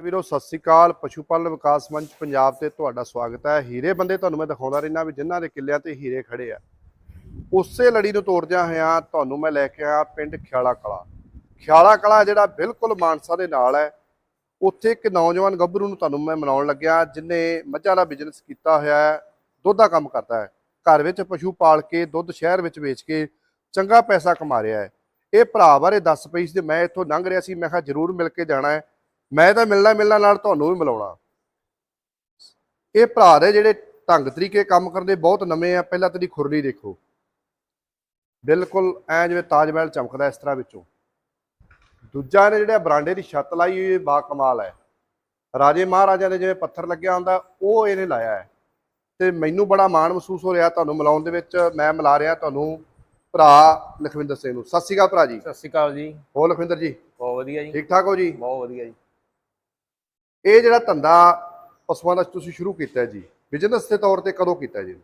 ਵੀਰੋ, ਸਤਿ ਸ੍ਰੀ ਅਕਾਲ। ਪਸ਼ੂ ਪਾਲਣ ਵਿਕਾਸ ਮੰਚ ਪੰਜਾਬ ਤੇ ਤੁਹਾਡਾ ਸਵਾਗਤ ਹੈ। ਹੀਰੇ ਬੰਦੇ ਤੁਹਾਨੂੰ ਮੈਂ ਦਿਖਾਉਂਦਾ ਰਹਿਣਾ ਵੀ ਜਿਨ੍ਹਾਂ ਦੇ ਕਿੱਲਿਆਂ ਤੇ ਹੀਰੇ ਖੜੇ ਆ। ਉਸੇ ਲੜੀ ਨੂੰ ਤੋੜਦਿਆਂ ਹੋਇਆਂ ਤੁਹਾਨੂੰ ਮੈਂ ਲੈ ਕੇ ਆਇਆ ਪਿੰਡ ਖਿਆਲਾ ਕਲਾ। ਖਿਆਲਾ ਕਲਾ ਜਿਹੜਾ ਬਿਲਕੁਲ ਮਾਨਸਾ ਦੇ ਨਾਲ ਹੈ। ਉੱਥੇ ਇੱਕ ਨੌਜਵਾਨ ਗੱਭਰੂ ਨੂੰ ਤੁਹਾਨੂੰ ਮੈਂ ਮਨਾਉਣ ਲੱਗਿਆ, ਜਿਨੇ ਮੱਝਾਂ ਦਾ ਬਿਜ਼ਨਸ ਕੀਤਾ ਹੋਇਆ ਹੈ, ਦੁੱਧ ਦਾ ਕੰਮ ਕਰਦਾ ਹੈ। ਘਰ ਵਿੱਚ ਪਸ਼ੂ ਪਾਲ ਕੇ, ਦੁੱਧ ਸ਼ਹਿਰ ਵਿੱਚ ਵੇਚ ਕੇ ਚੰਗਾ ਪੈਸਾ ਕਮਾ ਰਿਹਾ ਹੈ। ਇਹ ਭਰਾ ਬਾਰੇ ਦੱਸ ਪਈ ਸੀ ਮੈਂ ਇੱਥੋਂ ਲੰਘ ਰਿਹਾ ਸੀ। ਮੈਂ ਕਿਹਾ ਜ਼ਰੂਰ ਮਿਲ ਕੇ ਜਾਣਾ ਹੈ। ਮੈਂ ਤਾਂ ਮਿਲਣਾ ਮਿਲਣਾ ਨਾਲ ਤੁਹਾਨੂੰ ਵੀ ਮਿਲਾਉਣਾ। ਇਹ ਭਰਾ ਦੇ ਜਿਹੜੇ ਢੰਗ ਤਰੀਕੇ ਕੰਮ ਕਰਨ ਦੇ ਬਹੁਤ ਨਵੇਂ ਆ ਪਹਿਲਾਂ ਤੇਰੀ ਖੁਰਲੀ ਦੇਖੋ। ਬਿਲਕੁਲ ਐ ਜਿਵੇਂ ਤਾਜ ਮਹਿਲ ਚਮਕਦਾ ਇਸ ਤਰ੍ਹਾਂ ਵਿੱਚੋਂ। ਦੂਜਾ ਨੇ ਜਿਹੜਾ ਬਰਾਂਡੇ ਦੀ ਛੱਤ ਲਾਈ ਹੋਈ ਬਾ ਕਮਾਲ ਹੈ। ਰਾਜੇ ਮਹਾਰਾਜਾ ਦੇ ਜਿਵੇਂ ਪੱਥਰ ਲੱਗਿਆ ਹੁੰਦਾ ਉਹ ਇਹਨੇ ਲਾਇਆ ਹੈ। ਤੇ ਮੈਨੂੰ ਬੜਾ ਮਾਣ ਮਹਿਸੂਸ ਹੋ ਰਿਹਾ ਤੁਹਾਨੂੰ ਮਿਲਾਉਣ ਦੇ ਵਿੱਚ। ਮੈਂ ਮਿਲਾ ਰਿਹਾ ਤੁਹਾਨੂੰ ਭਰਾ ਲਖਵਿੰਦਰ ਸਿੰਘ ਨੂੰ। ਸਤਿ ਸ਼੍ਰੀ ਅਕਾਲ ਭਰਾ ਜੀ। ਸਤਿ ਸ਼੍ਰੀ ਅਕਾਲ ਜੀ। ਹੋ ਲਖਵਿੰਦਰ ਜੀ? ਬਹੁਤ ਵਧੀਆ ਜੀ। ਠੀਕ ਠਾਕ ਹੋ ਜੀ? ਬਹੁਤ ਵਧੀਆ ਜੀ। ਇਹ ਜਿਹੜਾ ਧੰਦਾ ਪਸ਼ੂਆਂ ਦਾ ਤੁਸੀਂ ਸ਼ੁਰੂ ਕੀਤਾ ਜੀ ਬਿਜ਼ਨਸ ਦੇ ਤੌਰ ਤੇ ਕਦੋਂ ਕੀਤਾ ਜੀ?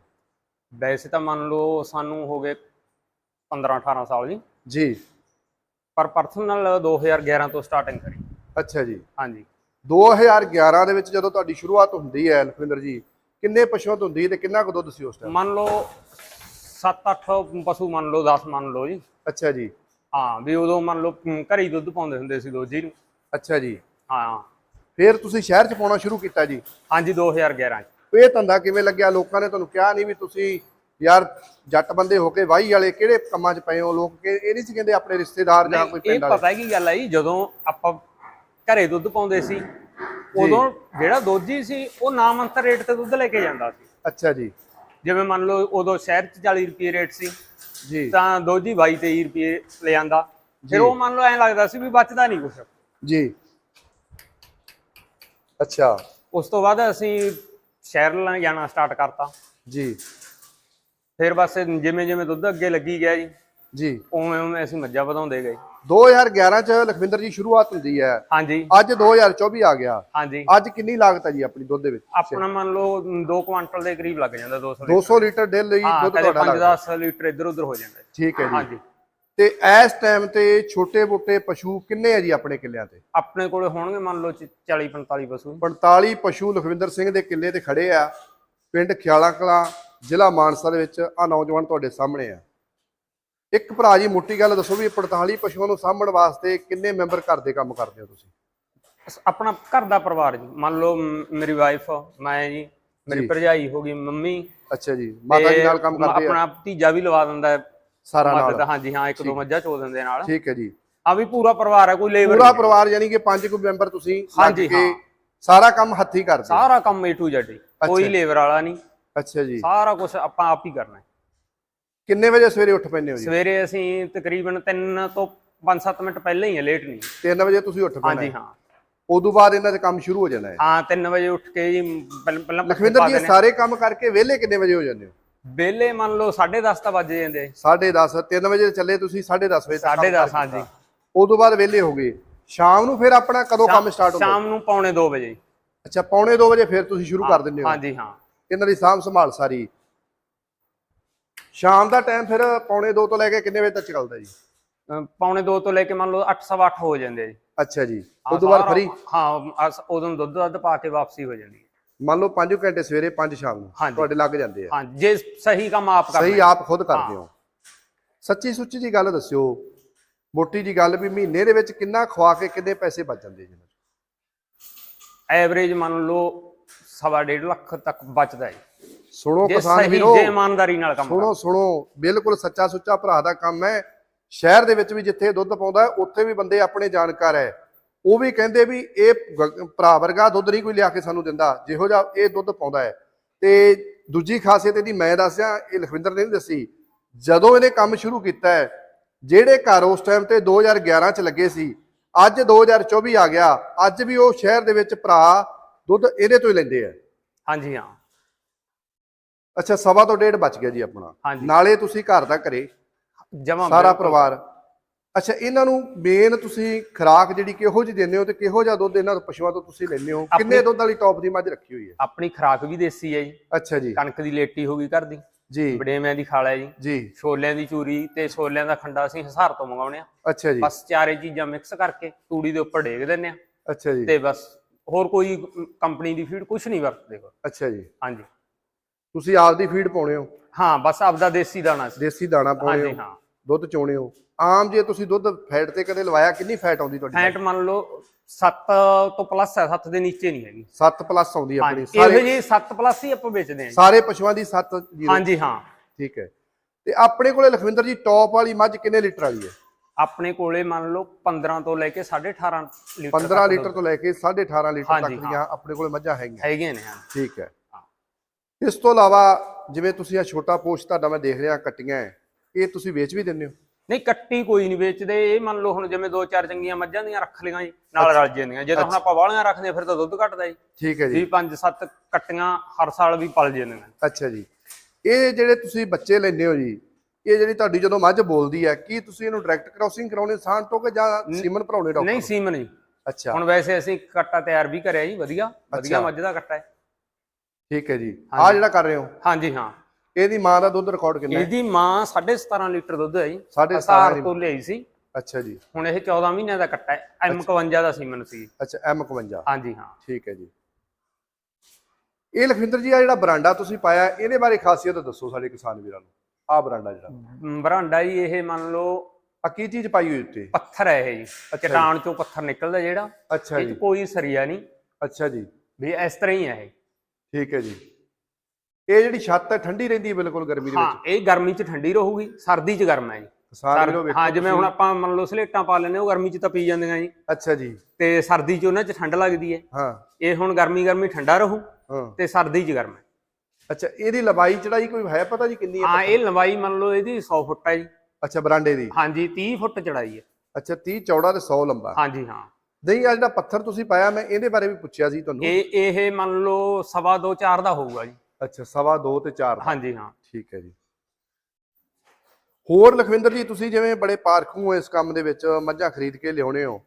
ਵੈਸੇ ਤਾਂ ਮੰਨ ਲਓ ਸਾਨੂੰ ਹੋ ਗਏ 15 18 ਸਾਲ ਜੀ। ਜੀ। ਪਰ ਪਰਸਨਲ 2011 ਤੋਂ ਸਟਾਰਟਿੰਗ ਕਰੀ। ਅੱਛਾ ਜੀ। ਹਾਂਜੀ। 2011 ਦੇ ਵਿੱਚ ਜਦੋਂ ਤੁਹਾਡੀ ਸ਼ੁਰੂਆਤ ਹੁੰਦੀ ਹੈ ਲਖਵਿੰਦਰ ਜੀ ਕਿੰਨੇ ਪਸ਼ੂਆਂ ਤੋਂ ਹੁੰਦੀ ਤੇ ਕਿੰਨਾ ਕੁ ਦੁੱਧ ਸੀ ਉਸ ਟਾਈਮ ਮੰਨ ਲਓ 7-8 ਪਸ਼ੂ ਮੰਨ ਲਓ 10 ਮੰਨ ਲਓ ਜੀ। ਅੱਛਾ ਜੀ। ਹਾਂ ਵੀ ਉਦੋਂ ਮੰਨ ਲਓ ਘਰੇ ਦੁੱਧ ਪਾਉਂਦੇ ਹੁੰਦੇ ਸੀ ਦੋਜੀ ਨੂੰ। ਅੱਛਾ ਜੀ। ਹਾਂ। ਫਿਰ ਤੁਸੀਂ ਸ਼ਹਿਰ 'ਚ ਪਾਉਣਾ ਸ਼ੁਰੂ ਕੀਤਾ ਜੀ। ਹਾਂਜੀ 2011 ਚ। ਇਹ ਧੰਦਾ ਕਿਵੇਂ ਲੱਗਿਆ? ਲੋਕਾਂ ਨੇ ਤੁਹਾਨੂੰ ਕਿਹਾ ਨਹੀਂ ਵੀ ਤੁਸੀਂ ਯਾਰ ਜੱਟ ਬੰਦੇ ਹੋ ਕੇ ਵਾਹੀ ਵਾਲੇ ਕਿਹੜੇ ਕੰਮਾਂ 'ਚ ਪਏ ਹੋ? ਲੋਕ ਕਿ ਇਹ ਨਹੀਂ ਸੀ ਕਹਿੰਦੇ ਆਪਣੇ ਰਿਸ਼ਤੇਦਾਰ ਜਾਂ ਕੋਈ ਇਹ ਪਿੰਡ ਵਾਲੇ। ਪਤਾ ਕੀ ਗੱਲ ਜੀ ਜਦੋਂ ਆਪਾਂ ਘਰੇ ਦੁੱਧ ਪਾਉਂਦੇ ਸੀ ਉਦੋਂ ਜਿਹੜਾ ਦੋਜੀ ਸੀ ਉਹ ਨਾਮੰਤਰ ਰੇਟ ਤੇ ਦੁੱਧ ਲੈ ਕੇ ਜਾਂਦਾ ਸੀ। ਅੱਛਾ ਜੀ। ਜਿਵੇਂ ਮੰਨ ਲਓ ਉਦੋਂ ਸ਼ਹਿਰ 'ਚ 40 ਰੁਪਏ ਰੇਟ ਸੀ ਜੀ। ਤਾਂ ਦੋਜੀ 22 23 ਰੁਪਏ ਲੈ ਜਾਂਦਾ। ਫਿਰ ਉਹ ਮੰਨ ਲਓ ਐਂ ਲੱਗਦਾ ਸੀ ਵੀ ਬਚਦਾ ਨਹੀਂ ਕੁਛ। ਜੀ। ਅੱਛਾ। ਉਸ ਤੋਂ ਬਾਅਦ ਅਸੀਂ ਸ਼ਹਿਰ ਲੈ ਜਾਣਾ ਸਟਾਰਟ ਕਰਤਾ। ਜੀ। ਫਿਰ ਬਸ ਜਿਵੇਂ ਜਿਵੇਂ ਦੁੱਧ ਅੱਗੇ ਲੱਗੀ ਗਿਆ ਜੀ ਜੀ। ਉਵੇਂ ਉਵੇਂ ਅਸੀਂ ਮੱਝਾਂ ਵਧਾਉਂਦੇ ਗਏ। 2011 ਚ ਲਖਵਿੰਦਰ ਜੀ ਸ਼ੁਰੂਆਤ ਹੁੰਦੀ ਹੈ। ਹਾਂਜੀ। ਅੱਜ 2024 ਆ ਗਿਆ। ਹਾਂਜੀ। ਅੱਜ ਕਿੰਨੀ ਲਾਗਤ ਹੈ ਜੀ ਆਪਣੀ ਦੁੱਧ ਦੇ ਵਿੱਚ? ਆਪਣਾ ਮੰਨ ਲਓ 2 ਕੁਆਂਟਲ ਦੇ ਕਰੀਬ ਲੱਗ ਜਾਂਦਾ 200 ਲੀਟਰ। 200 ਲੀਟਰ ਡੇਲੀ ਦੁੱਧ ਤੁਹਾਡਾ ਲੱਗਦਾ। 5-10 ਲੀਟਰ ਇੱਧਰ ਉੱਧਰ ਹੋ ਜਾਂਦਾ। ਠੀਕ ਹੈ ਜੀ। ਹਾਂਜੀ। ਤੇ ਇਸ ਟਾਈਮ ਤੇ ਛੋਟੇ ਮੋਟੇ ਪਸ਼ੂ ਕਿੰਨੇ ਆ ਜੀ ਆਪਣੇ ਕਿੱਲਿਆਂ ਤੇ? ਆਪਣੇ ਕੋਲੇ ਹੋਣਗੇ ਮੰਨ ਲਓ 40-45 ਪਸ਼ੂ। 45 ਪਸ਼ੂ ਲਖਵਿੰਦਰ ਸਿੰਘ ਦੇ ਕਿੱਲੇ ਤੇ ਖੜੇ ਆ। ਪਿੰਡ ਖਿਆਲਾ ਕਲਾਂ ਜ਼ਿਲ੍ਹਾ ਮਾਨਸਾ ਦੇ ਵਿੱਚ ਆ ਨੌਜਵਾਨ ਤੁਹਾਡੇ ਸਾਹਮਣੇ ਆ। ਇੱਕ ਭਰਾ ਜੀ ਮੋਟੀ ਗੱਲ ਦੱਸੋ ਵੀ 45 ਪਸ਼ੂਆਂ ਨੂੰ ਸਾਂਭਣ ਵਾਸਤੇ ਕਿੰਨੇ ਮੈਂਬਰ ਘਰ ਦੇ ਕੰਮ ਕਰਦੇ ਹੋ ਤੁਸੀਂ? ਆਪਣਾ ਘਰ ਦਾ ਪਰਿਵਾਰ ਜੀ। ਮੰਨ ਲਓ ਮੇਰੀ ਵਾਈਫ ਮੈਂ ਜੀ। ਮੇਰੀ ਭਰਜਾਈ ਹੋ ਗਈ ਮੰਮੀ। ਅੱਛਾ ਜੀ ਮਾਤਾ ਜੀ ਨਾਲ ਕੰਮ ਕਰਦੇ ਆ? ਆਪਣਾ ਭਤੀਜਾ ਵੀ ਲਵਾ ਦਿੰਦਾ ਹੈ। ਸਾਰਾ ਮਦਦ ਨਾਲ। ਹਾਂਜੀ ਹਾਂ ਇੱਕ ਦੋ ਮੱਝਾਂ ਚੋ ਦਿੰਦੇ ਨਾਲ। ਠੀਕ ਹੈ ਜੀ। ਆ ਵੀ ਪੂਰਾ ਪਰਿਵਾਰ ਹੈ ਕੋਈ ਲੇਬਰ ਪੂਰਾ ਪਰਿਵਾਰ ਯਾਨੀ ਕਿ ਪੰਜ ਕੁ ਮੈਂਬਰ ਤੁਸੀਂ ਲੱਗ ਹਾਂਜੀ, ਕੇ ਹਾਂ। ਸਾਰਾ ਕੰਮ ਹੱਥੀ ਕਰਦੇ ਹੋ। ਸਾਰਾ ਕੰਮ A to Z ਹੀ। ਕੋਈ ਲੇਬਰ ਵਾਲਾ ਨਹੀਂ। ਅੱਛਾ ਜੀ। ਸਾਰਾ ਕੁਝ ਆਪਾਂ ਆਪ ਹੀ ਕਰਨਾ ਹੈ। ਕਿੰਨੇ ਵਜੇ ਸਵੇਰੇ ਉੱਠ ਪੈਂਦੇ ਹੋ ਜੀ? ਸਵੇਰੇ ਅਸੀਂ ਤਕਰੀਬਨ 3 ਤੋਂ 5-7 ਮਿੰਟ ਪਹਿਲਾਂ ਹੀ ਹੈ ਲੇਟ ਨਹੀਂ। 3 ਵਜੇ ਤੁਸੀਂ ਉੱਠ ਪੈਣਾ ਹਾਂਜੀ ਹੈ। ਹਾਂ ਉਦੋਂ ਬਾਅਦ ਇਹਨਾਂ ਦੇ ਕੰਮ ਸ਼ੁਰੂ ਹੋ ਜਾਣਾ ਹੈ। ਹਾਂ 3 ਵਜੇ ਉੱਠ ਕੇ ਜੀ ਪਹਿਲਾਂ ਪਹਿਲਾਂ ਲਖਵਿੰਦਰ ਜੀ ਇਹ ਸਾਰੇ ਕੰਮ ਕਰਕੇ ਵਿਹਲੇ ਕਿੰਨੇ ਵਜੇ ਹੋ ਜਾਂਦੇ ਹੋ? ਵੇਲੇ ਮੰਨ ਲਓ 10:30 ਤਾਂ ਵੱਜ ਜਾਂਦੇ। 10:30 3 ਵਜੇ ਚੱਲੇ ਤੁਸੀਂ 10:30 ਵਜੇ ਤੱਕ ਕੰਮ 10:30 ਕਰ ਹਾਂਜੀ। ਉਦੋਂ ਬਾਅਦ ਵਿਹਲੇ ਹੋ ਗਏ। ਸ਼ਾਮ ਨੂੰ ਫਿਰ ਆਪਣਾ ਕਦੋਂ ਕੰਮ ਸਟਾਰਟ ਹੁੰਦਾ? ਸ਼ਾਮ ਨੂੰ ਪੌਣੇ 2 ਵਜੇ। ਅੱਛਾ ਪੌਣੇ 2 ਵਜੇ ਫਿਰ ਤੁਸੀਂ ਸ਼ੁਰੂ ਕਰ ਦਿੰਦੇ ਹੋ। ਹਾਂਜੀ ਹਾਂ। ਇਹਨਾਂ ਦੀ ਸਾਂਭ ਸੰਭਾਲ ਸਾਰੀ। ਸ਼ਾਮ ਦਾ ਟਾਈਮ ਫਿਰ ਪੌਣੇ 2 ਤੋਂ ਲੈ ਕੇ ਕਿੰਨੇ ਵਜੇ ਤੱਕ ਚੱਲਦਾ ਜੀ? ਪੌਣੇ 2 ਤੋਂ ਲੈ ਕੇ ਮੰਨ ਲਓ 8:30 ਹੋ ਜਾਂਦੇ ਜੀ। ਅੱਛਾ ਜੀ। ਉਦੋਂ ਬਾਅਦ ਫਰੀ? ਹਾਂ ਉਦੋਂ ਦੁੱਧ ਦੱਧ ਪਾ ਕੇ ਵਾਪਸੀ ਹੋ ਜਾਂਦੀ ਮੰਨ ਲਓ 5 ਘੰਟੇ ਸਵੇਰੇ 5 ਸ਼ਾਮ ਨੂੰ। ਤੁਹਾਡੇ ਲੱਗ ਜਾਂਦੇ ਆ। ਹਾਂ ਜੇ ਸਹੀ ਕੰਮ ਆਪ ਕਰਨਾ ਸਹੀ ਆਪ ਖੁਦ ਕਰਦੇ ਹੋ। ਸੱਚੀ ਸੁੱਚੀ ਜੀ ਗੱਲ ਦੱਸਿਓ ਮੋਟੀ ਜੀ ਗੱਲ ਵੀ ਮਹੀਨੇ ਦੇ ਵਿੱਚ ਕਿੰਨਾ ਖਵਾ ਕੇ ਕਿੰਨੇ ਪੈਸੇ ਬਚ ਜਾਂਦੇ ਜੀ ਐਵਰੇਜ ਮੰਨ ਲਓ ਸਵਾ ਡੇਢ ਲੱਖ ਤੱਕ ਬਚਦਾ ਹੈ ਸੁਣੋ ਕਿਸਾਨ ਵੀਰੋ ਜੇ ਇਮਾਨਦਾਰੀ ਨਾਲ ਕੰਮ ਸੁਣੋ ਸੁਣੋ ਬਿਲਕੁਲ ਸੱਚਾ ਸੁੱਚਾ ਭਰਾ ਦਾ ਕੰਮ ਹੈ। ਸ਼ਹਿਰ ਦੇ ਵਿੱਚ ਵੀ ਜਿੱਥੇ ਦੁੱਧ ਪਾਉਂਦਾ ਉੱਥੇ ਵੀ ਬੰਦੇ ਆਪਣੇ ਜਾਣਕਾਰ ਹੈ। ਉਹ ਵੀ ਕਹਿੰਦੇ ਵੀ ਇਹ ਭਰਾ ਵਰਗਾ ਦੁੱਧ ਨਹੀਂ ਕੋਈ ਲਿਆ ਕੇ ਸਾਨੂੰ ਦਿੰਦਾ ਜਿਹੋ ਜਿਹਾ ਇਹ ਦੁੱਧ ਪਾਉਂਦਾ ਹੈ। ਤੇ ਦੂਜੀ ਖਾਸੀਅਤ ਇਹਦੀ ਮੈਂ ਦੱਸਿਆ ਇਹ ਲਖਵਿੰਦਰ ਨੇ ਨਹੀਂ ਦੱਸੀ ਜਦੋਂ ਇਹਨੇ ਕੰਮ ਸ਼ੁਰੂ ਕੀਤਾ ਹੈ ਜਿਹੜੇ ਘਰ ਉਸ ਟਾਈਮ ਤੇ 2011 ਚ ਲੱਗੇ ਸੀ ਅੱਜ 2024 ਆ ਗਿਆ ਅੱਜ ਵੀ ਉਹ ਸ਼ਹਿਰ ਦੇ ਵਿੱਚ ਭਰਾ ਦੁੱਧ ਇਹਦੇ ਤੋਂ ਹੀ ਲੈਂਦੇ ਆ। ਹਾਂਜੀ ਹਾਂ। ਅੱਛਾ ਸਵਾ ਤੋਂ ਡੇਢ ਬਚ ਗਿਆ ਜੀ ਆਪਣਾ। ਨਾਲੇ ਤੁਸੀਂ ਘਰ ਦਾ ਕਰੇ ਜਮਾ ਸਾਰਾ ਪਰਿਵਾਰ। ਅੱਛਾ ਇਹਨਾਂ ਨੂੰ ਮੇਨ ਤੁਸੀਂ ਖੁਰਾਕ ਜਿਹੜੀ ਕਿਹੋ ਜਿਹੀ ਦਿੰਦੇ ਹੋ ਤੇ ਕਿਹੋ ਜਿਹਾ ਦੁੱਧ ਇਹਨਾਂ ਤੋਂ ਪਸ਼ੂਆਂ ਤੋਂ ਤੁਸੀਂ ਲੈਂਦੇ ਹੋ? ਆਪਣੀ- ਕਿੰਨੇ ਦੁੱਧ ਵਾਲੀ ਟੌਪ ਦੀ ਮੱਝ ਰੱਖੀ ਹੋਈ ਹੈ? ਆਪਣੀ ਖਰਾਕ ਵੀ ਦੇਸੀ ਹੈ ਜੀ। ਅੱਛਾ ਜੀ। ਕਣਕ ਦੀ ਲੇਟੀ ਹੋ ਗਈ ਘਰ ਦੀ। ਜੀ। ਬੜੇਵਿਆਂ ਦੀ ਖਾਲ ਹੈ ਜੀ। ਜੀ। ਛੋਲਿਆਂ ਦੀ ਚੂਰੀ ਤੇ ਛੋਲਿਆਂ ਦਾ ਖੰਡਾ ਅਸੀਂ ਹਸਾਰ ਤੋਂ ਮੰਗਾਉਣੇ ਆ ਅੱਛਾ ਜੀ। ਬਸ ਚਾਰੇ ਚੀਜ਼ਾਂ ਮਿਕਸ ਕਰਕੇ ਤੂੜੀ ਦੇ ਉੱਪਰ ਡੇਗ ਦਿੰਨੇ ਆ ਅੱਛਾ ਜੀ। ਤੇ ਬਸ ਹੋਰ ਕੋਈ ਕੰਪਨੀ ਦੀ ਫੀਡ ਕੁਝ ਨਹੀਂ ਵਰਤਦੇ ਹੋਰ ਅੱਛਾ ਜੀ। ਹਾਂਜੀ। ਤੁਸੀਂ ਆਪਦੀ ਫੀਡ ਪਾਉਣੇ ਹੋ? ਹਾਂ ਬਸ ਆਪਦਾ ਦੇਸੀ ਦਾਣਾ ਸੀ ਦੇਸੀ ਦਾਣਾ ਪਾਉਣੇ ਹਾਂਜੀ ਹੋ? ਹਾਂ। ਦੁੱਧ ਚੋਣੇ ਹੋ। ਆਮ ਜੇ ਤੁਸੀਂ ਦੁੱਧ ਫੈਟ ਤੇ ਕਦੇ ਲਵਾਇਆ ਕਿੰਨੀ ਫੈਟ ਆਉਂਦੀ ਤੁਹਾਡੀ ਫੈਟ ਮੰਨ ਲਓ 7 ਤੋਂ ਪਲੱਸ ਹੈ 7 ਦੇ ਨੀਚੇ ਨਹੀਂ ਹੈਗੀ। 7 ਪਲੱਸ ਆਉਂਦੀ ਆਪਣੀ। ਸਾਰੇ ਜੀ 7 ਪਲੱਸ ਹੀ ਆਪਾਂ ਵੇਚਦੇ ਹਾਂ ਜੀ। ਸਾਰੇ ਪਸ਼ੂਆਂ ਦੀ 7 ਜੀਰੋ। ਹਾਂਜੀ ਹਾਂ। ਠੀਕ ਹੈ। ਤੇ ਆਪਣੇ ਕੋਲੇ ਲਖਵਿੰਦਰ ਜੀ ਟੌਪ ਵਾਲੀ ਮੱਝ ਕਿੰਨੇ ਲੀਟਰ ਵਾਲੀ ਹੈ? ਆਪਣੇ ਕੋਲੇ ਮੰਨ ਲਓ 15 ਤੋਂ ਲੈ ਕੇ 18.5 ਲੀਟਰ 15 ਤੱਕ ਲੀਟਰ ਤੋਂ ਲੈ ਕੇ 18.5 ਲੀਟਰ ਤੱਕ ਦੀਆਂ ਆਪਣੇ ਕੋਲੇ ਮੱਝਾਂ ਹੈਗੀਆਂ। ਹੈਗੇ ਨੇ ਹਾਂ। ਠੀਕ ਹੈ। ਇਸ ਤੋਂ ਇਲਾਵਾ ਜਿਵੇਂ ਤੁਸੀਂ ਆ ਛੋਟਾ ਪੋਸਟ ਤੁਹਾਡਾ ਮੈਂ ਦੇਖ ਰਿਹਾ ਕੱਟੀਆਂ ਹੈ। ਇਹ ਤੁਸੀਂ ਵੇਚ ਵੀ ਦਿੰਦੇ ਹੋ? ਨਹੀਂ ਕੱਟੀ ਕੋਈ ਨਹੀਂ ਵੇਚਦੇ। ਇਹ ਮੰਨ ਲਓ ਹੁਣ ਜਿਵੇਂ ਦੋ ਚਾਰ ਚੰਗੀਆਂ ਮੱਝਾਂ ਦੀਆਂ ਰੱਖ ਲਈਆਂ ਜੀ ਨਾਲ ਰਲ ਜਾਂਦੀਆਂ ਜੇ ਤਾਂ ਹੁਣ ਆਪਾਂ ਵਾਲੀਆਂ ਰੱਖਦੇ ਫਿਰ ਤਾਂ ਦੁੱਧ ਘਟਦਾ ਜੀ। ਠੀਕ ਹੈ ਜੀ। ਵੀ ਪੰਜ ਸੱਤ ਕੱਟੀਆਂ ਹਰ ਸਾਲ ਵੀ ਪਲ ਜਾਂਦੀਆਂ ਅੱਛਾ ਜੀ। ਇਹ ਜਿਹੜੇ ਤੁਸੀਂ ਬੱਚੇ ਲੈਂਦੇ ਹੋ ਜੀ ਇਹ ਜਿਹੜੀ ਤੁਹਾਡੀ ਜਦੋਂ ਮੱਝ ਬੋਲਦੀ ਹੈ ਕੀ ਤੁਸੀਂ ਇਹਨੂੰ ਡਾਇਰੈਕਟ ਕ੍ਰਾਸਿੰਗ ਕਰਾਉਣੇ ਸਾਨ ਤੋਂ ਕਿ ਜਾਂ ਸੀਮਨ ਭਰਾਉਣੇ ਡਾਕਟਰ? ਨਹੀਂ ਸੀਮਨ ਜੀ। ਅੱਛਾ। ਹੁਣ ਵੈਸੇ ਅਸੀਂ ਕੱਟਾ ਤਿਆਰ ਵੀ ਕਰਿਆ ਜੀ ਵਧੀਆ। ਵਧੀਆ ਮੱਝ ਦਾ ਕੱਟਾ ਹੈ। ਠੀਕ ਹੈ ਜੀ। ਆ ਜਿਹੜਾ ਕਰ ਰਹੇ ਹੋ? ਹਾਂਜੀ ਹਾਂ। ਇਹਦੀ ਮਾਂ ਦਾ ਦੁੱਧ ਰਿਕਾਰਡ ਕਿੰਨਾ ਹੈ? ਇਹਦੀ ਮਾਂ 17.5 ਲੀਟਰ ਦੁੱਧ ਹੈ ਜੀ। ਸਾਢੇ ਹਸਾਰ ਸਤਾਰਾਂ ਤੋਂ ਲਈ ਸੀ। ਅੱਛਾ ਜੀ। ਹੁਣ ਇਹ 14 ਮਹੀਨਿਆਂ ਦਾ ਕੱਟਾ ਹੈ। M51 ਦਾ ਸੀਮਨ ਸੀ। ਅੱਛਾ M51 ਹਾਂਜੀ ਹਾਂ। ਠੀਕ ਹੈ ਜੀ। ਇਹ ਲਖਵਿੰਦਰ ਜੀ ਆ ਜਿਹੜਾ ਬਰਾਂਡਾ ਤੁਸੀਂ ਪਾਇਆ ਇਹਦੇ ਬਾਰੇ ਖਾਸੀਅਤ ਦੱਸੋ ਸਾਡੇ ਕਿਸਾਨ ਵੀਰਾਂ ਨੂੰ। ਆ ਬਰਾਂਡਾ ਜਿਹੜਾ। ਬਰਾਂਡਾ ਜੀ ਇਹ ਮੰਨ ਲਓ ਆ ਕੀ ਚੀਜ਼ ਪਾਈ ਹੋਈ ਉੱਤੇ? ਪੱਥਰ ਹੈ ਇਹ ਜੀ। ਚਟਾਨ ਚੋਂ ਪੱਥਰ ਨਿਕਲਦਾ ਜਿਹੜਾ। ਅੱਛਾ ਜੀ। ਕੋਈ ਸਰੀਆ ਨਹੀਂ। ਅੱਛਾ ਜੀ। ਵੀ ਇਸ ਤਰ੍ਹਾਂ ਹੀ ਹੈ ਇਹ। ਠੀਕ ਹੈ ਜੀ। ਇਹ ਜਿਹੜੀ ਛੱਤ ਹੈ ਠੰਡੀ ਰਹਿੰਦੀ ਹੈ ਬਿਲਕੁਲ ਗਰਮੀ ਦੇ ਹਾਂ ਵਿੱਚ। ਇਹ ਗਰਮੀ 'ਚ ਠੰਡੀ ਰਹੂਗੀ ਸਰਦੀ 'ਚ ਗਰਮ ਹੈ ਜੀ। ਸਰ- ਵੇਖੋ ਹਾਂ ਜਿਵੇਂ। ਹੁਣ ਆਪਾਂ ਮੰਨ ਲਓ ਸਲੇਟਾਂ ਪਾ ਲੈਂਦੇ ਉਹ ਗਰਮੀ 'ਚ ਤਾਂ ਪੀ ਜਾਂਦੀਆਂ ਜੀ। ਅੱਛਾ ਜੀ। ਤੇ ਸਰਦੀ 'ਚ ਉਹਨਾਂ 'ਚ ਠੰਡ ਲੱਗਦੀ ਹੈ। ਹਾਂ। ਇਹ ਹੁਣ ਗਰਮੀ ਗਰਮੀ ਠੰਡਾ ਰਹੂ ਹਾਂ। ਤੇ ਸਰਦੀ 'ਚ ਗਰਮ ਹੈ। ਅੱਛਾ ਇਹਦੀ ਲੰਬਾਈ ਚੜਾਈ ਕੋਈ ਹੈ ਪਤਾ ਜੀ ਕਿੰਨੀ ਹੈ ਹਾਂ ਇਹ ਲੰਬਾਈ ਮੰਨ ਲਓ ਇਹਦੀ 100 ਫੁੱਟ ਹੈ ਜੀ। ਅੱਛਾ ਬਰਾਂਡੇ ਦੀ। ਹਾਂਜੀ 30 ਫੁੱਟ ਚੜਾਈ ਹੈ। ਅੱਛਾ 30 ਚੌੜਾ ਤੇ 100 ਲੰਬਾ। ਹਾਂਜੀ ਹਾਂ। ਨਹੀਂ ਆ ਜਿਹੜਾ ਪੱਥਰ ਤੁਸੀਂ ਪਾਇਆ ਮੈਂ ਇਹਦੇ ਬਾਰੇ ਵੀ ਪੁੱਛਿਆ ਸੀ ਤੁਹਾਨੂੰ। ਇਹ ਇਹ ਮੰਨ ਲਓ ਸਵਾ ਦੋ ਚਾਰ ਦਾ ਹੋਊਗਾ ਜੀ। ਅੱਛਾ ਸਵਾ 2 ਤੇ 4 ਹਾਂਜੀ ਹਾਂ। ਠੀਕ ਹੈ ਜੀ। ਹੋਰ ਲਖਵਿੰਦਰ ਜੀ ਤੁਸੀਂ ਜਿਵੇਂ ਬੜੇ ਪਾਰਖੂ ਹੋ ਇਸ ਕੰਮ ਦੇ ਵਿੱਚ ਮੱਝਾਂ ਖਰੀਦ ਕੇ ਲਿਆਉਣੇ ਹੋ।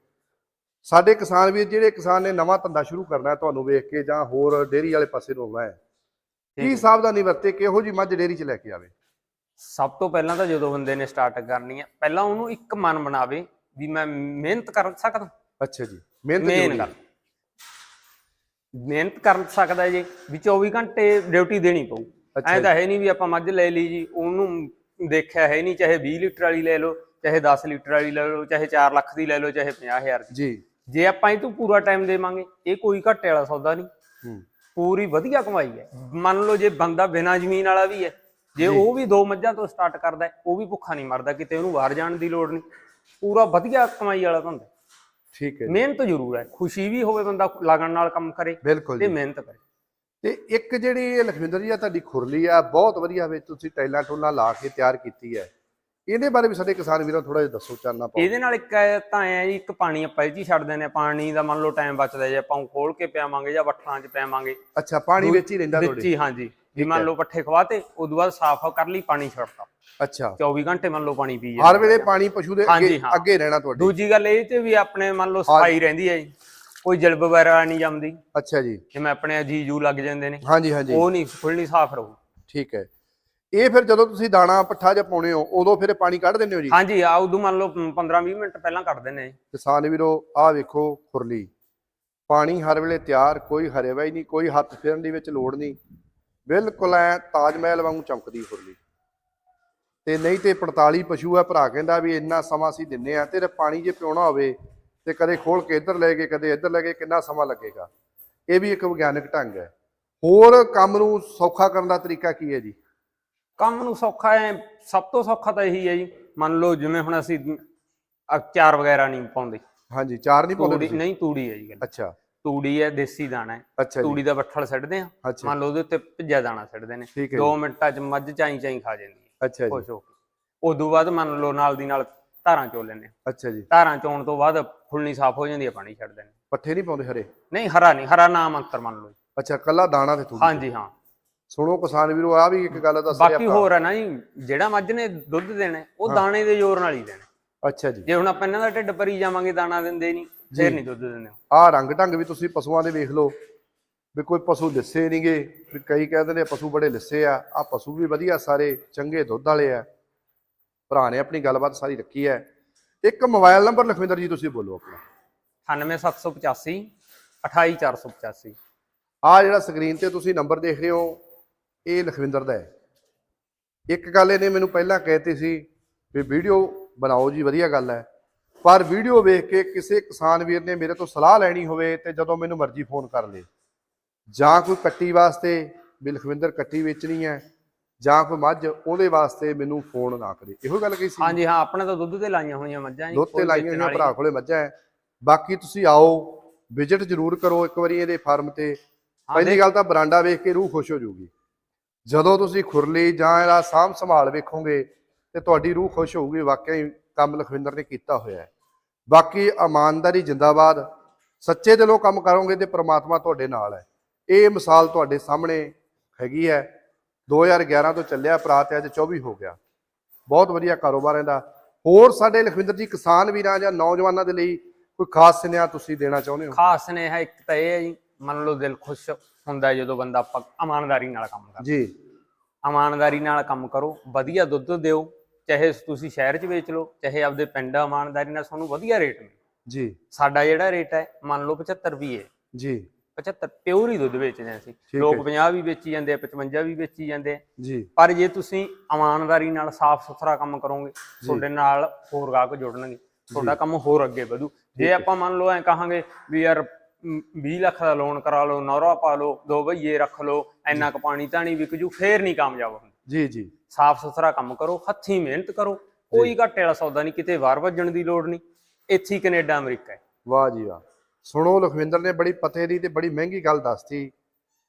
ਸਾਡੇ ਕਿਸਾਨ ਵੀਰ ਜਿਹੜੇ ਕਿਸਾਨ ਨੇ ਨਵਾਂ ਧੰਦਾ ਸ਼ੁਰੂ ਕਰਨਾ ਹੈ ਤੁਹਾਨੂੰ ਵੇਖ ਕੇ ਜਾਂ ਹੋਰ ਡੇਅਰੀ ਵਾਲੇ ਪਾਸੇ ਨੂੰ ਆਉਣਾ ਹੈ ਕੀ ਸਾਵਧਾਨੀ ਵਰਤੇ ਕਿਹੋ ਜੀ ਮੱਝ ਡੇਅਰੀ 'ਚ ਲੈ ਕੇ ਆਵੇ? ਸਭ ਤੋਂ ਪਹਿਲਾਂ ਤਾਂ ਜਦੋਂ ਬੰਦੇ ਨੇ ਸਟਾਰਟ ਕਰਨੀ ਹੈ ਪਹਿਲਾਂ ਉਹਨੂੰ ਇੱਕ ਮਨ ਬਣਾਵੇ ਵੀ ਮੈਂ ਮਿਹਨਤ ਕਰ ਸਕਦਾ। ਅੱਛਾ ਜੀ ਮਿਹਨਤ ਜ਼ਰੂਰੀ ਹੈ। ਮਿਹਨਤ ਕਰ ਸਕਦਾ ਜੀ ਵੀ 24 ਘੰਟੇ ਡਿਊਟੀ ਦੇਣੀ ਪਊ। ਐਂ ਤਾਂ ਹੈ ਨਹੀਂ ਵੀ ਆਪਾਂ ਮੱਝ ਲੈ ਲਈ ਜੀ ਉਹਨੂੰ ਦੇਖਿਆ ਹੈ ਨਹੀਂ ਚਾਹੇ 20 ਲੀਟਰ ਵਾਲੀ ਲੈ ਲਓ ਚਾਹੇ 10 ਲੀਟਰ ਵਾਲੀ ਲੈ ਲਓ ਚਾਹੇ 4 ਲੱਖ ਦੀ ਲੈ ਲਓ ਚਾਹੇ 50000 ਦੀ। ਜੀ। ਜੇ ਆਪਾਂ ਇਹ ਤੋਂ ਪੂਰਾ ਟਾਈਮ ਦੇਵਾਂਗੇ ਇਹ ਕੋਈ ਘਾਟੇ ਵਾਲਾ ਸੌਦਾ ਨਹੀਂ ਹੂੰ। ਪੂਰੀ ਵਧੀਆ ਕਮਾਈ ਹੈ। ਮੰਨ ਲਓ ਜੇ ਬੰਦਾ ਬਿਨਾਂ ਜ਼ਮੀਨ ਵਾਲਾ ਵੀ ਹੈ ਜੇ ਉਹ ਵੀ ਦੋ ਮੱਝਾਂ ਤੋਂ ਸਟਾਰਟ ਕਰਦਾ ਉਹ ਵੀ ਭੁੱਖਾ ਨਹੀਂ ਮਰਦਾ ਕਿਤੇ ਉਹਨੂੰ ਬਾਹਰ ਜਾਣ ਦੀ ਲੋੜ ਨਹੀਂ ਪੂਰਾ ਵਧੀਆ ਕਮਾਈ ਵਾਲਾ ਧੰਦਾ। ਠੀਕ ਹੈ ਜੀ। ਮਿਹਨਤ ਜ਼ਰੂਰ ਹੈ। ਖੁਸ਼ੀ ਵੀ ਹੋਵੇ ਬੰਦਾ ਲਗਨ ਨਾਲ ਕੰਮ ਕਰੇ ਬਿਲਕੁਲ ਤੇ ਜੀ। ਮਿਹਨਤ ਕਰੇ। ਤੇ ਇੱਕ ਜਿਹੜੀ ਇਹ ਲਖਵਿੰਦਰ ਜੀ ਆ ਤੁਹਾਡੀ ਖੁਰਲੀ ਆ ਬਹੁਤ ਵਧੀਆ ਵਿੱਚ ਤੁਸੀਂ ਟਾਈਲਾਂ ਟੂਲਾਂ ਲਾ ਕੇ ਤਿਆਰ ਕੀਤੀ ਹੈ। ਇਹਦੇ ਬਾਰੇ ਵੀ ਸਾਡੇ ਕਿਸਾਨ ਵੀਰਾਂ ਥੋੜਾ ਜਿਹਾ ਦੱਸੋ ਚਾਨਣਾ ਪਾਓ। ਇਹਦੇ ਨਾਲ ਇੱਕ ਤਾਂ ਐ ਜੀ ਇੱਕ ਪਾਣੀ ਆਪਾਂ ਇਹ ਹੀ ਛੱਡ ਦਿੰਦੇ ਹਾਂ। ਪਾਣੀ ਦਾ ਮੰਨ ਲਓ ਟਾਈਮ ਬਚਦਾ ਜੇ ਆਪਾਂ ਖੋਲ ਕੇ ਪਿਆਵਾਂਗੇ ਜਾਂ ਵੱਟਾਂ 'ਚ ਪਿਆਵਾਂਗੇ। ਅੱਛਾ ਪਾਣੀ ਵਿੱਚ ਹੀ ਰਹਿੰਦਾ ਵਿੱਚ ਤੁਹਾਡੇ? ਹੀ ਹਾਂਜੀ। ਵੀ ਮੰਨ ਲਓ ਪੱਠੇ ਖਵਾਤੇ ਉਦੋਂ ਬਾਅਦ ਸਾਫ਼ ਕਰ ਲਈ ਪਾਣੀ ਛੱਡਤਾ। ਅੱਛਾ। 24 ਘੰਟੇ ਮੰਨ ਲਓ ਪਾਣੀ ਪੀ ਹਰ ਵੇਲੇ ਪਾਣੀ ਪਸ਼ੂ ਦੇ ਅੱਗੇ। ਅੱਗੇ ਰਹਿਣਾ ਤੁਹਾਡੇ। ਦੂਜੀ ਗੱਲ ਇਹ ਤੇ ਵੀ ਆਪਣੇ ਮੰਨ ਲਓ ਸਫ਼ਾਈ ਰਹਿੰਦੀ ਹੈ ਜੀ। ਕੋਈ ਜਲਬ ਵਗੈਰਾ ਨਹੀਂ ਜੰਮਦੀ। ਅੱਛਾ ਜੀ। ਜਿਵੇਂ ਆਪਣੇ ਜੀ ਜੂ ਲੱਗ ਜਾਂਦੇ ਨੇ। ਹਾਂਜੀ ਹਾਂਜੀ। ਉਹ ਨਹੀਂ ਫੁੱਲਣੀ ਸਾਫ਼ ਰਹੂ। ਠੀਕ ਹੈ। ਇਹ ਫਿਰ ਜਦੋਂ ਤੁਸੀਂ ਦਾਣਾ ਪੱਠਾ ਜਾਂ ਪਾਉਣੇ ਹੋ ਉਦੋਂ ਫਿਰ ਪਾਣੀ ਕੱਢ ਦਿੰਦੇ ਹੋ ਜੀ? ਹਾਂਜੀ ਆ ਉਦੋਂ ਮੰਨ ਲਓ 15-20 ਮਿੰਟ ਪਹਿਲਾਂ ਕੱਢ ਦਿੰਦੇ ਕਿਸਾਨ ਵੀਰੋ ਆਹ ਵੇਖੋ ਖੁਰਲੀ। ਪਾਣੀ ਹਰ ਵੇਲੇ ਤਿਆਰ ਕੋਈ ਹਰੇਵਾ ਹੀ ਨਹੀਂ ਕੋਈ ਹੱਥ ਫੇਰਨ ਦੀ ਵਿੱਚ ਲੋੜ ਨਹੀਂ। ਬਿਲਕੁਲ ਐ ਤਾਜ ਮਹਿਲ ਵਾਂਗੂ ਚਮਕਦੀ ਖੁਰਲੀ ਤੇ ਨਹੀਂ ਤੇ 45 ਪਸ਼ੂ ਆ ਭਰਾ ਕਹਿੰਦਾ ਵੀ ਇੰਨਾ ਸਮਾਂ ਅਸੀਂ ਦਿੰਨੇ ਆ ਤੇ ਪਾਣੀ ਜੇ ਪਿਉਣਾ ਹੋਵੇ ਤੇ ਕਦੇ ਖੋਲ ਕੇ ਇੱਧਰ ਲੈ ਕੇ ਕਦੇ ਇੱਧਰ ਲੈ ਕੇ ਕਿੰਨਾ ਸਮਾਂ ਲੱਗੇਗਾ? ਇਹ ਵੀ ਇੱਕ ਵਿਗਿਆਨਕ ਢੰਗ ਹੈ। ਹੋਰ ਕੰਮ ਨੂੰ ਸੌਖਾ ਕਰਨ ਦਾ ਤਰੀਕਾ ਕੀ ਹੈ ਜੀ? ਕੰਮ ਨੂੰ ਸੌਖਾ ਹੈ ਸਭ ਤੋਂ ਸੌਖਾ ਤਾਂ ਇਹੀ ਹੈ ਜੀ। ਮੰਨ ਲਓ ਜਿਵੇਂ ਹੁਣ ਅਸੀਂ ਅਚਾਰ ਵਗੈਰਾ ਨਹੀਂ ਪਾਉਂਦੇ। ਹਾਂਜੀ ਚਾਰ ਨਹੀਂ ਪਾਉਂਦੇ? ਨਹੀਂ ਤੂੜੀ ਹੈ ਜੀ ਅੱਛਾ। ਤੂੜੀ ਹੈ ਦੇਸੀ ਦਾਣਾ ਹੈ। ਅੱਛਾ ਤੂੜੀ ਦਾ ਬੱਠਲ ਛੱਡਦੇ ਆ ਮੰਨ ਲਓ ਉਹਦੇ ਉੱਤੇ ਭਿੱਜਿਆ ਦਾਣਾ ਛੱਡਦੇ ਨੇ। ਠੀਕ ਹੈ 2 ਮਿੰਟਾਂ 'ਚ ਮੱਝ ਚਾਈ ਚਾਈ ਖਾ ਜਾਂਦੀ ਹੈ। ਅੱਛਾ ਜੀ। ਖੁਸ਼ ਹੋ ਕੇ। ਉਦੋਂ ਬਾਅਦ ਮੰਨ ਲਓ ਨਾਲ ਦੀ ਨਾਲ ਧਾਰਾਂ ਚੋ ਆ ਅੱਛਾ ਜੀ। ਧਾਰਾਂ ਚੋਣ ਤੋਂ ਬਾਅਦ ਫੁੱਲਣੀ ਸਾਫ਼ ਹੋ ਜਾਂਦੀ ਹੈ ਪਾਣੀ ਛੱਡ ਦਿੰਦੇ ਪੱਠੇ ਨਹੀਂ ਪਾਉਂਦੇ ਹਰੇ? ਨਹੀਂ ਹਰਾ ਨਹੀਂ ਹਰਾ ਨਾਮ ਅੰਤਰ ਮੰਨ ਲਓ। ਅੱਛਾ ਕੱਲਾ ਦਾਣਾ ਤੇ ਤੂੜੀ ਹਾਂਜੀ ਹਾਂ। ਸੁਣੋ ਕਿਸਾਨ ਵੀਰੋ ਆ ਵੀ ਇੱਕ ਗੱਲ ਦੱਸ ਰਿਹਾ ਬਾਕੀ ਹੋਰ ਹੈ ਨਾ ਜੀ ਜਿਹੜਾ ਮੱਝ ਨੇ ਦੁੱਧ ਦੇਣਾ ਉਹ ਦਾਣੇ ਦੇ ਜ਼ੋਰ ਨਾਲ ਹੀ ਦੇਣਾ। ਅੱਛਾ ਜੀ। ਜੇ ਹੁਣ ਆਪਾਂ ਇਹਨਾਂ ਦਾ ਢਿੱਡ ਭਰੀ ਜਾਵਾਂਗੇ ਦਾਣਾ ਦਿੰਦੇ ਨਹੀਂ। ਫੇਰ ਨਹੀਂ ਦੁੱਧ ਦਿੰਦੇ ਆਹ ਰੰਗ ਢੰਗ ਵੀ ਤੁਸੀਂ ਪਸ਼ੂਆਂ ਦੇ ਵੇਖ ਲਓ ਵੀ ਕੋਈ ਪਸ਼ੂ ਲਿੱਸੇ ਨਹੀਂਗੇ ਵੀ ਕਈ ਕਹਿੰਦੇ ਨੇ ਪਸ਼ੂ ਬੜੇ ਲਿੱਸੇ ਆ ਆ ਪਸ਼ੂ ਵੀ ਵਧੀਆ ਸਾਰੇ ਚੰਗੇ ਦੁੱਧ ਵਾਲੇ ਆ। ਭਰਾ ਨੇ ਆਪਣੀ ਗੱਲਬਾਤ ਸਾਰੀ ਰੱਖੀ ਹੈ। ਇੱਕ ਮੋਬਾਈਲ ਨੰਬਰ ਲਖਵਿੰਦਰ ਜੀ ਤੁਸੀਂ ਬੋਲੋ ਆਪਣਾ। 98785 28485 ਆ ਜਿਹੜਾ ਸਕਰੀਨ ਤੇ ਤੁਸੀਂ ਨੰਬਰ ਦੇਖ ਰਹੇ ਹੋ ਇਹ ਲਖਵਿੰਦਰ ਦਾ ਹੈ। ਇੱਕ ਗੱਲ ਇਹਨੇ ਮੈਨੂੰ ਪਹਿਲਾਂ ਕਹਿਤੀ ਸੀ ਵੀ ਵੀਡੀਓ ਬਣਾਓ ਜੀ ਵਧੀਆ ਗੱਲ ਹੈ। ਪਰ ਵੀਡੀਓ ਵੇਖ ਕੇ ਕਿਸੇ ਕਿਸਾਨ ਵੀਰ ਨੇ ਮੇਰੇ ਤੋਂ ਸਲਾਹ ਲੈਣੀ ਹੋਵੇ ਤੇ ਜਦੋਂ ਮੈਨੂੰ ਮਰਜ਼ੀ ਫੋਨ ਕਰ ਲੇ। ਜਾਂ ਕੋਈ ਕੱਟੀ ਵਾਸਤੇ ਵੀ ਲਖਵਿੰਦਰ ਕੱਟੀ ਵੇਚਣੀ ਹੈ ਜਾਂ ਕੋਈ ਮੱਝ ਉਹਦੇ ਵਾਸਤੇ ਮੈਨੂੰ ਫੋਨ ਨਾ ਕਰੇ। ਇਹੋ ਗੱਲ ਕਹੀ ਸੀ? ਹਾਂਜੀ ਹਾਂ ਆਪਣੇ ਤਾਂ ਦੁੱਧ ਤੇ ਲਾਈਆਂ ਹੋਈਆਂ ਮੱਝਾਂ ਜੀ ਦੁੱਧ ਤੇ ਲਾਈਆਂ ਹੋਈਆਂ ਭਰਾ ਕੋਲੇ ਮੱਝਾਂ ਹੈ। ਬਾਕੀ ਤੁਸੀਂ ਆਓ ਵਿਜ਼ਿਟ ਜ਼ਰੂਰ ਕਰੋ ਇੱਕ ਵਾਰੀ ਇਹਦੇ ਫਾਰਮ ਤੇ। ਪਹਿਲੀ ਗੱਲ ਤਾਂ ਬਰਾਂਡਾ ਵੇਖ ਕੇ ਰੂਹ ਖੁਸ਼ ਹੋ ਜਾਊਗੀ ਜਦੋਂ ਤੁਸੀਂ ਖੁਰਲੀ ਜਾਂ ਇਹਦਾ ਸਾਂਭ ਸੰਭਾਲ ਵੇਖੋਗੇ ਤੇ ਤੁਹਾਡੀ ਰੂਹ ਖੁਸ਼ ਹੋਊਗੀ ਵਾਕਿਆ ਹੀ ਕੰਮ ਲਖਵਿੰਦਰ ਨੇ ਕੀਤਾ ਹੋਇਆ ਹੈ। ਬਾਕੀ ਇਮਾਨਦਾਰੀ ਜਿੰਦਾਬਾਦ ਸੱਚੇ ਦਿਲੋਂ ਕੰਮ ਕਰੋਗੇ ਤੇ ਪ੍ਰਮਾਤਮਾ ਤੁਹਾਡੇ ਨਾਲ ਹੈ। ਇਹ ਮਿਸਾਲ ਤੁਹਾਡੇ ਸਾਹਮਣੇ ਹੈਗੀ ਹੈ। 2011 ਤੋਂ ਚੱਲਿਆ ਭਰਾ ਤੇ ਅੱਜ 24 ਹੋ ਗਿਆ। ਬਹੁਤ ਵਧੀਆ ਕਾਰੋਬਾਰ ਇਹਦਾ। ਹੋਰ ਸਾਡੇ ਲਖਵਿੰਦਰ ਜੀ ਕਿਸਾਨ ਵੀਰਾਂ ਜਾਂ ਨੌਜਵਾਨਾਂ ਦੇ ਲਈ ਕੋਈ ਖਾਸ ਸੁਨੇਹਾ ਤੁਸੀਂ ਦੇਣਾ ਚਾਹੁੰਦੇ ਹੋ? ਖਾਸ ਸੁਨੇਹਾ ਇੱਕ ਤਾਂ ਇਹ ਹੈ ਜੀ ਮੰਨ ਲਓ ਦਿਲ ਖੁਸ਼ ਹੁੰਦਾ ਜਦੋਂ ਬੰਦਾ ਆਪਾਂ ਇਮਾਨਦਾਰੀ ਨਾਲ ਕੰਮ ਕਰਦਾ ਜੀ। ਇਮਾਨਦਾਰੀ ਨਾਲ ਕੰਮ ਕਰੋ ਵਧੀਆ ਦੁੱਧ ਦਿਓ ਚਾਹੇ ਤੁਸੀਂ ਸ਼ਹਿਰ 'ਚ ਵੇਚ ਲਓ ਚਾਹੇ ਆਪਦੇ ਪਿੰਡ ਇਮਾਨਦਾਰੀ ਨਾਲ ਤੁਹਾਨੂੰ ਵਧੀਆ ਰੇਟ ਮਿਲੇ। ਜੀ। ਸਾਡਾ ਜਿਹੜਾ ਰੇਟ ਹੈ ਮੰਨ ਲਓ 75 ਰੁਪਏ ਜੀ। 75 ਪਿਓਰ ਹੀ ਦੁੱਧ ਵੇਚਦੇ ਅਸੀਂ। ਲੋਕ ਜੀ। 50 ਵੀ ਵੇਚੀ ਜਾਂਦੇ ਆ 55 ਵੀ ਵੇਚੀ ਜਾਂਦੇ ਆ। ਜੀ। ਪਰ ਜੇ ਤੁਸੀਂ ਇਮਾਨਦਾਰੀ ਨਾਲ ਸਾਫ਼ ਸੁਥਰਾ ਕੰਮ ਕਰੋਗੇ ਤੁਹਾਡੇ ਨਾਲ ਹੋਰ ਗਾਹਕ ਜੁੜਨਗੇ ਤੁਹਾਡਾ ਕੰਮ ਹੋਰ ਅੱਗੇ ਵਧੂ। ਜੇ ਆਪਾਂ ਮੰਨ ਲਓ ਐ ਕਹਾਂਗੇ ਵੀ ਯਾਰ ਮ, 20 ਲੱਖ ਦਾ ਲੋਨ ਕਰਾ ਲਓ ਨੌਰਾ ਪਾ ਲਓ ਦੋ ਭਈਏ ਰੱਖ ਲਓ ਇੰਨਾ ਕੁ ਪਾਣੀ ਧਾਣੀ ਵਿਕ ਜੂ ਫੇਰ ਨਹੀਂ ਕਾਮਯਾਬ ਹੁੰਦੇ। ਜੀ ਜੀ। ਸਾਫ਼ ਸੁਥਰਾ ਕੰਮ ਕਰੋ ਹੱਥੀਂ ਮਿਹਨਤ ਕਰੋ। ਕੋਈ ਘਾਟੇ ਵਾਲਾ ਸੌਦਾ ਨਹੀਂ ਕਿਤੇ ਵਾਰ ਵੱਜਣ ਦੀ ਲੋੜ ਨਹੀਂ। ਇੱਥੇ ਹੀ ਕੈਨੇਡਾ ਅਮਰੀਕਾ ਹੈ। ਵਾਹ ਜੀ ਵਾਹ। ਸੁਣੋ ਲਖਵਿੰਦਰ ਨੇ ਬੜੀ ਪਤੇ ਦੀ ਤੇ ਬੜੀ ਮਹਿੰਗੀ ਗੱਲ ਦੱਸਤੀ।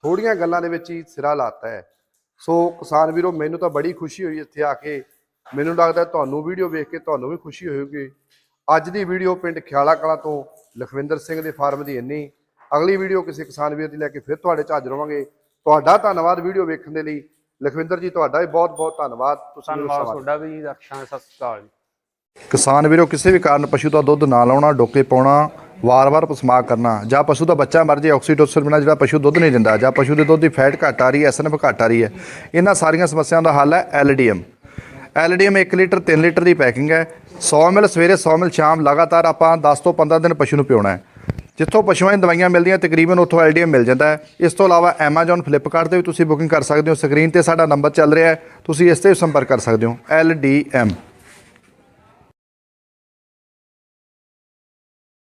ਥੋੜੀਆਂ ਗੱਲਾਂ ਦੇ ਵਿੱਚ ਹੀ ਸਿਰਾ ਲਾਤਾ ਹੈ। ਸੋ ਕਿਸਾਨ ਵੀਰੋ ਮੈਨੂੰ ਤਾਂ ਬੜੀ ਖੁਸ਼ੀ ਹੋਈ ਇੱਥੇ ਆ ਕੇ। ਮੈਨੂੰ ਲੱਗਦਾ ਤੁਹਾਨੂੰ ਵੀਡੀਓ ਵੇਖ ਕੇ ਤੁਹਾਨੂੰ ਵੀ ਖੁਸ਼ੀ ਹੋਏਗੀ ਅੱਜ ਦੀ ਵੀਡੀਓ ਪਿੰਡ ਖਿਆਲਾ ਕਲਾਂ ਤੋਂ ਲਖਵਿੰਦਰ ਸਿੰਘ ਦੇ ਫਾਰਮ ਦੀ ਇੰਨੀ। ਅਗਲੀ ਵੀਡੀਓ ਕਿਸੇ ਕਿਸਾਨ ਵੀਰ ਦੀ ਲੈ ਕੇ ਫਿਰ ਤੁਹਾਡੇ 'ਚ ਹਾਜ਼ਰ ਹੋਵਾਂਗੇ। ਤੁਹਾਡਾ ਧੰਨਵਾਦ ਵੀਡੀਓ ਵੇਖਣ ਦੇ ਲਈ। ਲਖਵਿੰਦਰ ਜੀ ਤੁਹਾਡਾ ਵੀ ਬਹੁਤ ਬਹੁਤ ਧੰਨਵਾਦ। ਤੁਸੀਂ ਧੰਨਵਾਦ ਤੁਹਾਡਾ ਵੀ ਦਰਸ਼ਕਾਂ ਸਤਿ ਸ਼੍ਰੀ ਅਕਾਲ ਜੀ। ਕਿਸਾਨ ਵੀਰੋ ਕਿਸੇ ਵੀ ਕਾਰਨ ਪਸ਼ੂ ਦਾ ਦੁੱਧ ਨਾ ਲਾਉਣਾ ਡੋਕੇ ਪਾਉਣਾ ਵਾਰ-ਵਾਰ ਪਸਮਾ ਕਰਨਾ ਜਾਂ ਪਸ਼ੂ ਦਾ ਬੱਚਾ ਮਰ ਜੇ ਆਕਸੀਟੋਸਿਨ ਬਿਨਾਂ ਜਿਹੜਾ ਪਸ਼ੂ ਦੁੱਧ ਨਹੀਂ ਦਿੰਦਾ ਜਾਂ ਪਸ਼ੂ ਦੇ ਦੁੱਧ ਦੀ ਫੈਟ ਘੱਟ ਆ ਰਹੀ ਹੈ ਐਸਐਨਐਫ ਘੱਟ ਆ ਰਹੀ ਹੈ ਇਹਨਾਂ ਸਾਰੀਆਂ ਸਮੱਸਿਆਵਾਂ ਦਾ ਹੱਲ ਹੈ ਐਲਡੀਐਮ। ਐਲਡੀਐਮ 1 ਲੀਟਰ 3 ਲੀਟਰ ਦੀ ਪੈਕਿੰਗ ਹੈ। 100 ml ਸਵੇਰੇ 100 ml ਸ਼ਾਮ ਲਗਾਤਾਰ ਆਪਾਂ 10 ਤੋਂ 15 ਦਿਨ ਪਸ਼ੂ ਨੂੰ ਪਿਉਣਾ ਹੈ। ਜਿੱਥੋਂ ਪਸ਼ੂਆਂ ਦੀਆਂ ਦਵਾਈਆਂ ਮਿਲਦੀਆਂ, ਤਕਰੀਬਨ ਉੱਥੋਂ ਐਲਡੀਐਮ ਮਿਲ ਜਾਂਦਾ ਹੈ। ਇਸ ਤੋਂ ਇਲਾਵਾ Amazon ਫਲਿੱਪਕਾਰਟ ਤੇ ਵੀ ਤੁਸੀਂ ਬੁਕਿੰਗ ਕਰ ਸਕਦੇ ਹੋ। ਸਕਰੀਨ ਤੇ ਸਾਡਾ ਨੰਬਰ ਚੱਲ ਰਿਹਾ ਹੈ। ਤੁਸੀਂ ਇਸ ਤੇ ਵੀ ਸੰਪਰਕ ਕਰ ਸਕਦੇ ਹੋ। ਐਲਡੀਐਮ